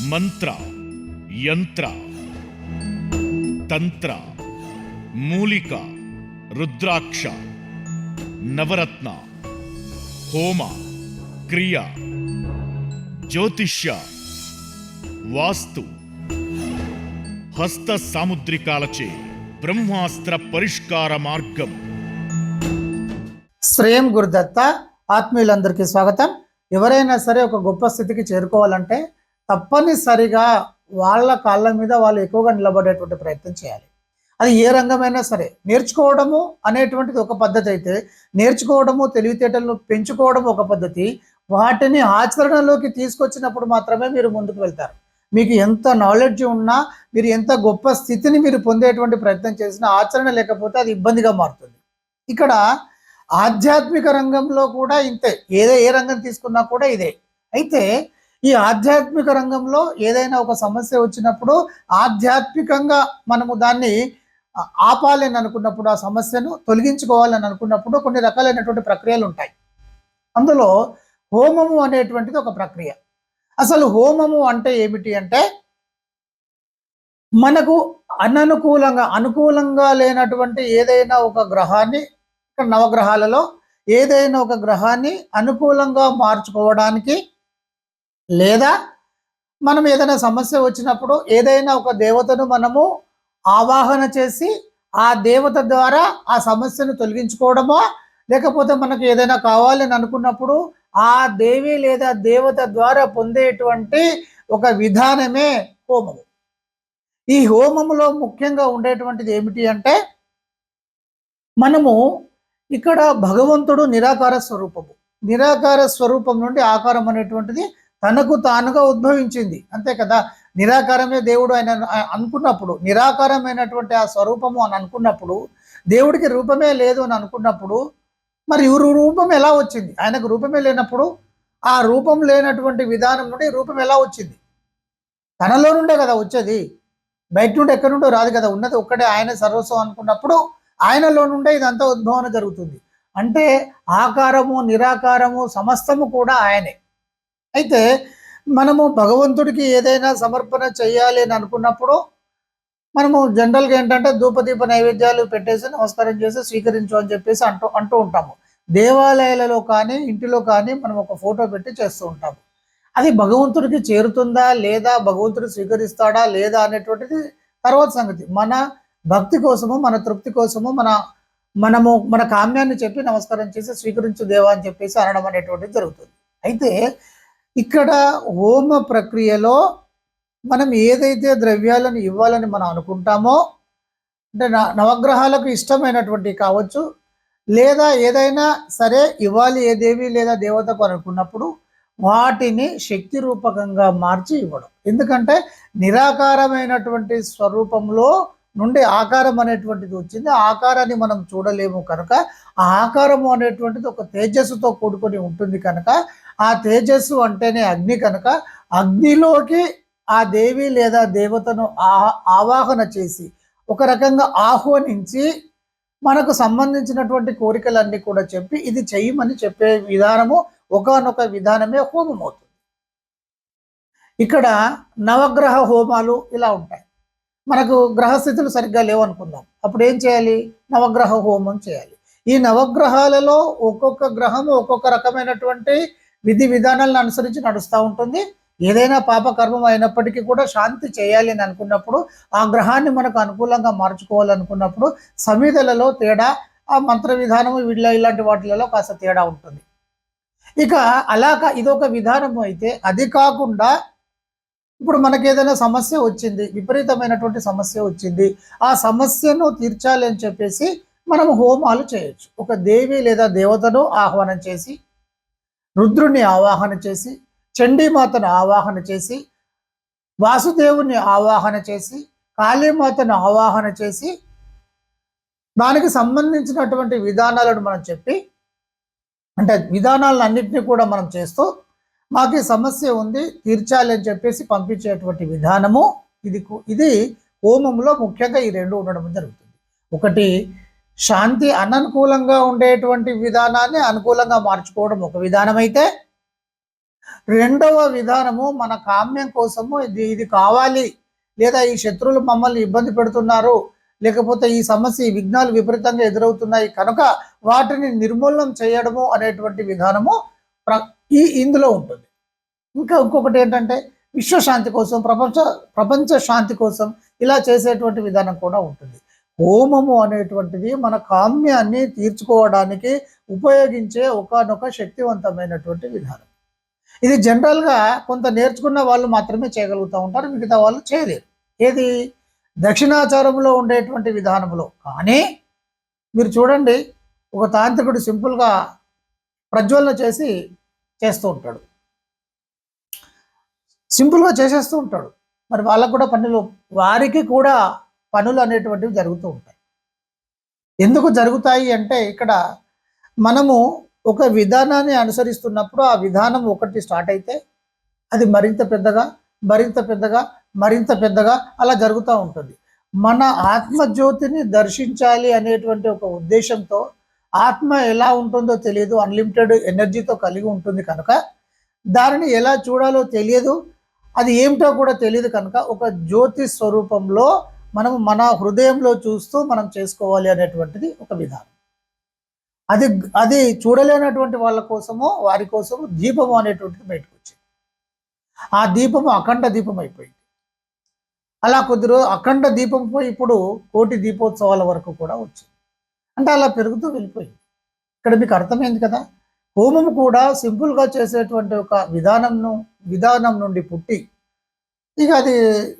మంత్ర యంత్ర తంత్ర మూలిక రుద్రాక్ష నవరత్న హోమ క్రియ జ్యోతిష్య వాస్తు హస్త సాముద్రికాలచే బ్రహ్మాస్త్ర పరిష్కార మార్గం. శ్రేయం గురుదత్త ఆత్మీయులందరికీ స్వాగతం. ఎవరైనా సరే ఒక గొప్ప స్థితికి చేరుకోవాలంటే తప్పనిసరిగా వాళ్ళ కాళ్ళ మీద వాళ్ళు ఎక్కువగా నిలబడేటువంటి ప్రయత్నం చేయాలి. అది ఏ రంగమైనా సరే నేర్చుకోవడము అనేటువంటిది ఒక పద్ధతి అయితే నేర్చుకోవడము తెలివితేటలను పెంచుకోవడం ఒక పద్ధతి వాటిని ఆచరణలోకి తీసుకొచ్చినప్పుడు మాత్రమే మీరు ముందుకు వెళ్తారు. మీకు ఎంత నాలెడ్జ్ ఉన్నా మీరు ఎంత గొప్ప స్థితిని మీరు పొందేటువంటి ప్రయత్నం చేసినా ఆచరణ లేకపోతే అది ఇబ్బందిగా మారుతుంది. ఇక్కడ ఆధ్యాత్మిక రంగంలో కూడా ఇంతే. ఏదే ఏ రంగం తీసుకున్నా కూడా ఇదే. అయితే ఈ ఆధ్యాత్మిక రంగంలో ఏదైనా ఒక సమస్య వచ్చినప్పుడు ఆధ్యాత్మికంగా మనము దాన్ని ఆపాలని అనుకున్నప్పుడు ఆ సమస్యను తొలగించుకోవాలని అనుకున్నప్పుడు కొన్ని రకాలైనటువంటి ప్రక్రియలు ఉంటాయి. అందులో హోమము అనేటువంటిది ఒక ప్రక్రియ. అసలు హోమము అంటే ఏమిటి అంటే మనకు అననుకూలంగా అనుకూలంగా లేనటువంటి ఏదైనా ఒక గ్రహాన్ని నవగ్రహాలలో ఏదైనా ఒక గ్రహాన్ని అనుకూలంగా మార్చుకోవడానికి లేదా మనం ఏదైనా సమస్య వచ్చినప్పుడు ఏదైనా ఒక దేవతను మనము ఆవాహన చేసి ఆ దేవత ద్వారా ఆ సమస్యను తొలగించుకోవడమో లేకపోతే మనకు ఏదైనా కావాలని అనుకున్నప్పుడు ఆ దేవి లేదా దేవత ద్వారా పొందేటువంటి ఒక విధానమే హోమము. ఈ హోమములో ముఖ్యంగా ఉండేటువంటిది ఏమిటి అంటే మనము ఇక్కడ భగవంతుడు నిరాకార స్వరూపము. నిరాకార స్వరూపం నుండి ఆకారం అనేటువంటిది తనకు తానుగా ఉద్భవించింది. అంతే కదా? నిరాకారమే దేవుడు ఆయన అనుకున్నప్పుడు నిరాకారమైనటువంటి ఆ స్వరూపము అని అనుకున్నప్పుడు దేవుడికి రూపమే లేదు అని అనుకున్నప్పుడు మరి ఇవరు రూపం ఎలా వచ్చింది? ఆయనకు రూపమే లేనప్పుడు ఆ రూపం లేనటువంటి విధానం నుండి రూపం ఎలా వచ్చింది? తనలో నుండే కదా వచ్చేది. బయట నుండి ఎక్కడి నుండో రాదు కదా. ఉన్నది ఒక్కడే ఆయన సర్వస్వం అనుకున్నప్పుడు ఆయనలో నుండే ఇదంతా ఉద్భవన జరుగుతుంది. అంటే ఆకారము నిరాకారము సమస్తము కూడా ఆయనే. అయితే మనము భగవంతుడికి ఏదైనా సమర్పణ చేయాలి అని అనుకున్నప్పుడు మనము జనరల్గా ఏంటంటే ధూపదీప నైవేద్యాలు పెట్టేసి నమస్కారం చేసి స్వీకరించు అని చెప్పేసి అంటూ అంటూ ఉంటాము. దేవాలయాలలో కానీ ఇంటిలో కానీ మనం ఒక ఫోటో పెట్టి చేస్తూ ఉంటాము. అది భగవంతుడికి చేరుతుందా లేదా భగవంతుడు స్వీకరిస్తాడా లేదా అనేటువంటిది తర్వాత సంగతి. మన భక్తి కోసము మన తృప్తి కోసము మన మనము మన కామ్యాన్ని చెప్పి నమస్కారం చేసి స్వీకరించు దేవా అని చెప్పేసి అనడం అనేటువంటిది జరుగుతుంది. అయితే ఇక్కడ హోమ ప్రక్రియలో మనం ఏదైతే ద్రవ్యాలను ఇవ్వాలని మనం అనుకుంటామో అంటే న- నవగ్రహాలకు ఇష్టమైనటువంటి కావచ్చు లేదా ఏదైనా సరే ఇవ్వాలి ఏ దేవి లేదా దేవతకు అనుకున్నప్పుడు వాటిని శక్తి రూపకంగా మార్చి ఇవ్వడం. ఎందుకంటే నిరాకారమైనటువంటి స్వరూపంలో నుండి ఆకారం అనేటువంటిది వచ్చింది. ఆకారాన్ని మనం చూడలేము కనుక ఆ ఆకారము అనేటువంటిది ఒక తేజస్సుతో కూడుకొని ఉంటుంది కనుక ఆ తేజస్సు అంటేనే అగ్ని కనుక అగ్నిలోకి ఆ దేవి లేదా దేవతను ఆవాహన చేసి ఒక రకంగా ఆహ్వానించి మనకు సంబంధించినటువంటి కోరికలన్నీ కూడా చెప్పి ఇది చెయ్యమని చెప్పే విధానము ఒకానొక విధానమే హోమం అవుతుంది ఇక్కడ నవగ్రహ హోమాలు ఇలా ఉంటాయి. మనకు గ్రహస్థితులు సరిగ్గా లేవు అనుకుందాం. అప్పుడు ఏం చేయాలి? నవగ్రహ హోమం చేయాలి. ఈ నవగ్రహాలలో ఒక్కొక్క గ్రహము ఒక్కొక్క రకమైనటువంటి విధి విధానాలను అనుసరించి నడుస్తూ ఉంటుంది. ఏదైనా పాపకర్మం అయినప్పటికీ కూడా శాంతి చేయాలి అని అనుకున్నప్పుడు ఆ గ్రహాన్ని మనకు అనుకూలంగా మార్చుకోవాలనుకున్నప్పుడు సమిధలలో తేడా ఆ మంత్ర విధానము వీళ్ళ ఇలాంటి వాటిలలో కాస్త తేడా ఉంటుంది. ఇక అలాగ ఇదొక విధానము అయితే అది కాకుండా ఇప్పుడు మనకి ఏదైనా సమస్య వచ్చింది విపరీతమైనటువంటి సమస్య వచ్చింది ఆ సమస్యను తీర్చాలి అని చెప్పేసి మనం హోమాలు చేయొచ్చు. ఒక దేవి లేదా దేవతను ఆహ్వానం చేసి రుద్రుని ఆవాహన చేసి చండీమాతను ఆవాహన చేసి వాసుదేవుని ఆవాహన చేసి కాళీమాతను ఆవాహన చేసి దానికి సంబంధించినటువంటి విధానాలను మనం చెప్పి అంటే విధానాలను అన్నింటినీ కూడా మనం చేస్తూ మాకు ఈ సమస్య ఉంది తీర్చాలి అని చెప్పేసి పంపించేటువంటి విధానము ఇది ఇది హోమంలో ముఖ్యంగా ఈ రెండు ఉండడం జరుగుతుంది. ఒకటి శాంతి అననుకూలంగా ఉండేటువంటి విధానాన్ని అనుకూలంగా మార్చుకోవడం ఒక విధానం అయితే రెండవ విధానము మన కామ్యం కోసము ఇది ఇది కావాలి. లేదా ఈ శత్రువులు మమ్మల్ని ఇబ్బంది పెడుతున్నారు. లేకపోతే ఈ సమస్య ఈ విఘ్నాలు విపరీతంగా ఎదురవుతున్నాయి కనుక వాటిని నిర్మూలనం చేయడము అనేటువంటి విధానము ప్ర ఈ ఇందులో ఉంటుంది. ఇంకా ఇంకొకటి ఏంటంటే విశ్వశాంతి కోసం ప్రపంచ ప్రపంచ శాంతి కోసం ఇలా చేసేటువంటి విధానం కూడా ఉంటుంది. హోమము అనేటువంటిది మన కామ్యాన్ని తీర్చుకోవడానికి ఉపయోగించే ఒకనొక శక్తివంతమైనటువంటి విధానం. ఇది జనరల్గా కొంత నేర్చుకున్న వాళ్ళు మాత్రమే చేయగలుగుతూ ఉంటారు మిగతా వాళ్ళు చేయలేరు. ఏది? దక్షిణాచారంలో ఉండేటువంటి విధానంలో కానీ మీరు చూడండి ఒక తాంత్రికుడు సింపుల్గా ప్రజ్వలన చేసి చేస్తూ ఉంటాడు. సింపుల్గా చేసేస్తూ ఉంటాడు. మరి వాళ్ళకు కూడా పనులు వారికి కూడా పనులు అనేటువంటివి జరుగుతూ ఉంటాయి. ఎందుకు జరుగుతాయి అంటే ఇక్కడ మనము ఒక విధానాన్ని అనుసరిస్తున్నప్పుడు ఆ విధానం ఒకటి స్టార్ట్ అయితే అది మరింత పెద్దగా మరింత పెద్దగా మరింత పెద్దగా అలా జరుగుతూ ఉంటుంది. మన ఆత్మజ్యోతిని దర్శించాలి అనేటువంటి ఒక ఉద్దేశంతో ఆత్మ ఎలా ఉంటుందో తెలియదు. అన్లిమిటెడ్ ఎనర్జీతో కలిగి ఉంటుంది కనుక దానిని ఎలా చూడాలో తెలియదు. అది ఏమిటో కూడా తెలియదు కనుక ఒక జ్యోతి స్వరూపంలో మనం మన హృదయంలో చూస్తూ మనం చేసుకోవాలి అనేటువంటిది ఒక విధానం. అది అది చూడలేనటువంటి వాళ్ళ కోసము వారి కోసము దీపము అనేటువంటిది బయటకు వచ్చింది ఆ దీపము అఖండ దీపం అయిపోయింది అలా కొద్ది రోజు అఖండ దీపం ఇప్పుడు కోటి దీపోత్సవాల వరకు కూడా వచ్చింది. అంటే అలా పెరుగుతూ వెళ్ళిపోయింది. ఇక్కడ మీకు అర్థమైంది కదా? హోమం కూడా సింపుల్గా చేసేటువంటి ఒక విధానంను విధానం నుండి పుట్టి ఇక అది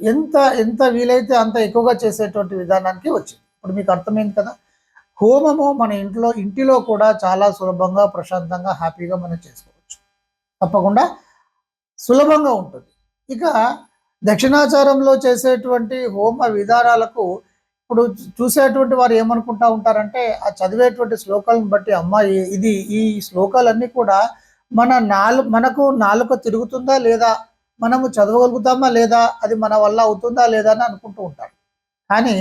ఎంత ఎంత వీలైతే అంత ఎక్కువగా చేసేటువంటి విధానానికి వచ్చింది. ఇప్పుడు మీకు అర్థమైంది కదా? హోమము మన ఇంట్లో ఇంటిలో కూడా చాలా సులభంగా ప్రశాంతంగా హ్యాపీగా మనం చేసుకోవచ్చు. తప్పకుండా సులభంగా ఉంటుంది. ఇక దక్షిణాచారంలో చేసేటువంటి హోమ విధానాలకు ఇప్పుడు చూసేటువంటి వారు ఏమనుకుంటా ఉంటారంటే ఆ చదివేటువంటి శ్లోకాలను బట్టి అమ్మ ఇది ఈ శ్లోకాలన్నీ కూడా మన నాలు మనకు నాలుక తిరుగుతుందా లేదా మనము చదవగలుగుతామా లేదా? అది మన వల్ల అవుతుందా లేదా అని అనుకుంటూ ఉంటారు కానీ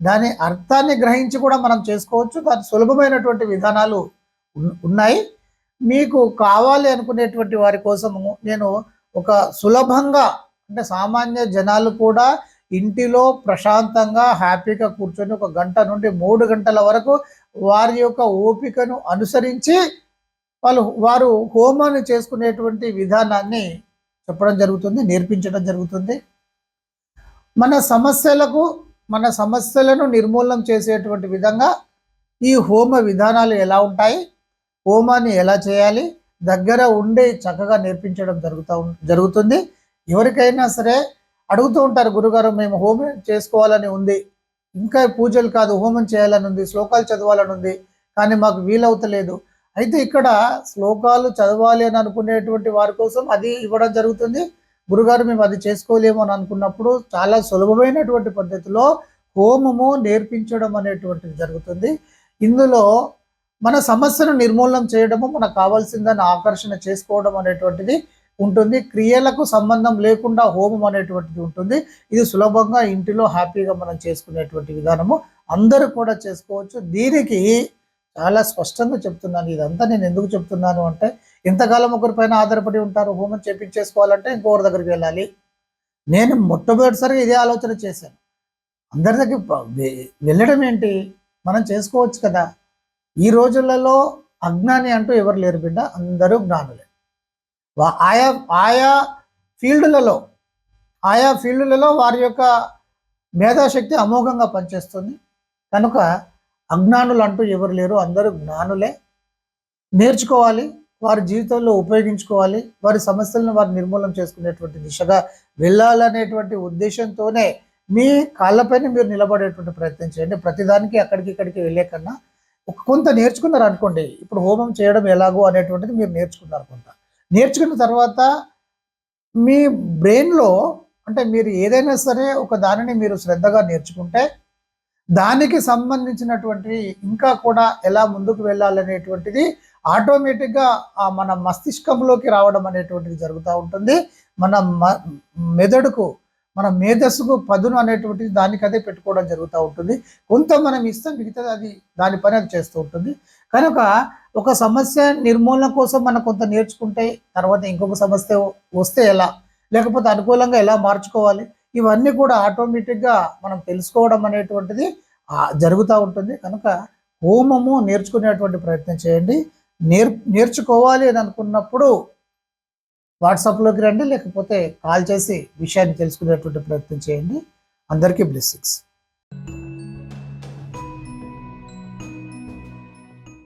దాని అర్థాన్ని గ్రహించి కూడా మనం చేసుకోవచ్చు. దాని సులభమైనటువంటి విధానాలు ఉన్నాయి. మీకు కావాలి అనుకునేటువంటి వారి కోసము నేను ఒక సులభంగా అంటే సామాన్య జనాలు కూడా ఇంటిలో ప్రశాంతంగా హ్యాపీగా కూర్చొని ఒక గంట నుండి మూడు గంటల వరకు వారి యొక్క ఓపికను అనుసరించి వాళ్ళు వారు హోమాన్ని చేసుకునేటువంటి విధానాన్ని చెప్పడం జరుగుతుంది నేర్పించడం జరుగుతుంది. మన సమస్యలకు మన సమస్యలను నిర్మూలనం చేసేటువంటి విధంగా ఈ హోమ విధానాలు ఎలా ఉంటాయి హోమాన్ని ఎలా చేయాలి దగ్గర ఉండి చక్కగా నేర్పించడం జరుగుతూ జరుగుతుంది. ఎవరికైనా సరే అడుగుతూ ఉంటారు గురుగారు మేము హోమం చేసుకోవాలని ఉంది. ఇంకా పూజలు కాదు హోమం చేయాలని ఉంది శ్లోకాలు చదవాలని ఉంది. కానీ మాకు వీలవుతలేదు. అయితే ఇక్కడ శ్లోకాలు చదవాలి అని అనుకునేటువంటి వారి కోసం అది ఇవ్వడం జరుగుతుంది. గురుగారు మేము అది చేసుకోలేము అని అనుకున్నప్పుడు చాలా సులభమైనటువంటి పద్ధతిలో హోమము నేర్పించడం అనేటువంటిది జరుగుతుంది. ఇందులో మన సమస్యను నిర్మూలనం చేయడము మనకు కావాల్సిందని ఆకర్షణ చేసుకోవడం అనేటువంటిది ఉంటుంది. క్రియలకు సంబంధం లేకుండా హోమం అనేటువంటిది ఉంటుంది. ఇది సులభంగా ఇంటిలో హ్యాపీగా మనం చేసుకునేటువంటి విధానము. అందరూ కూడా చేసుకోవచ్చు. దీనికి చాలా స్పష్టంగా చెప్తున్నాను. ఇదంతా నేను ఎందుకు చెప్తున్నాను అంటే ఇంతకాలం ఒకరిపైన ఆధారపడి ఉంటారు హోమం చేపించేసుకోవాలంటే ఇంకొకరి దగ్గరికి వెళ్ళాలి. నేను మొట్టమొదటిసారి ఇదే ఆలోచన చేశాను. అందరి దగ్గర వెళ్ళడం ఏంటి? మనం చేసుకోవచ్చు కదా. ఈ రోజులలో అజ్ఞాని అంటూ ఎవరు లేరు బిడ్డ అందరూ జ్ఞానులే. వా- ఆయా ఆయా ఫీల్డ్లలో ఆయా ఫీల్డ్లలో వారి యొక్క మేధాశక్తి అమోఘంగా పనిచేస్తుంది. కనుక అజ్ఞానులు అంటూ ఎవరు లేరు. అందరూ జ్ఞానులే. నేర్చుకోవాలి. వారి జీవితంలో ఉపయోగించుకోవాలి. వారి సమస్యలను వారు నిర్మూలన చేసుకునేటువంటి దిశగా వెళ్ళాలనేటువంటి ఉద్దేశంతోనే మీ కాళ్ళపైన మీరు నిలబడేటువంటి ప్రయత్నం చేయండి. ప్రతిదానికి అక్కడికి ఇక్కడికి వెళ్ళే కన్నా ఒక కొంత నేర్చుకున్నారు అనుకోండి. ఇప్పుడు హోమం చేయడం ఎలాగో అనేటువంటిది మీరు నేర్చుకున్నారు కొంత. నేర్చుకున్న తర్వాత మీ బ్రెయిన్లో అంటే మీరు ఏదైనా సరే ఒక దానిని మీరు శ్రద్ధగా నేర్చుకుంటే దానికి సంబంధించినటువంటి ఇంకా కూడా ఎలా ముందుకు వెళ్ళాలనేటువంటిది ఆటోమేటిక్గా ఆ మన మస్తిష్కంలోకి రావడం అనేటువంటిది జరుగుతూ ఉంటుంది. మన మ మెదడుకు మన మేధస్సుకు పదును అనేటువంటిది దానికి అదే పెట్టుకోవడం జరుగుతూ ఉంటుంది. కొంత మనం ఇస్తాం మిగతాది అది దాని పని అది చేస్తూ ఉంటుంది. కనుక ఒక సమస్య నిర్మూలన కోసం మనం కొంత నేర్చుకుంటే తర్వాత ఇంకొక సమస్య వస్తే ఎలా? లేకపోతే అనుకూలంగా ఎలా మార్చుకోవాలి? ఇవన్నీ కూడా ఆటోమేటిక్గా మనం తెలుసుకోవడం అనేటువంటిది జరుగుతూ ఉంటుంది. కనుక హోమము నేర్చుకునేటువంటి ప్రయత్నం చేయండి. నేర్ నేర్చుకోవాలి అని అనుకున్నప్పుడు వాట్సాప్లోకి రండి లేకపోతే కాల్ చేసి విషయాన్ని తెలుసుకునేటువంటి ప్రయత్నం చేయండి. అందరికీ బ్లెస్సింగ్స్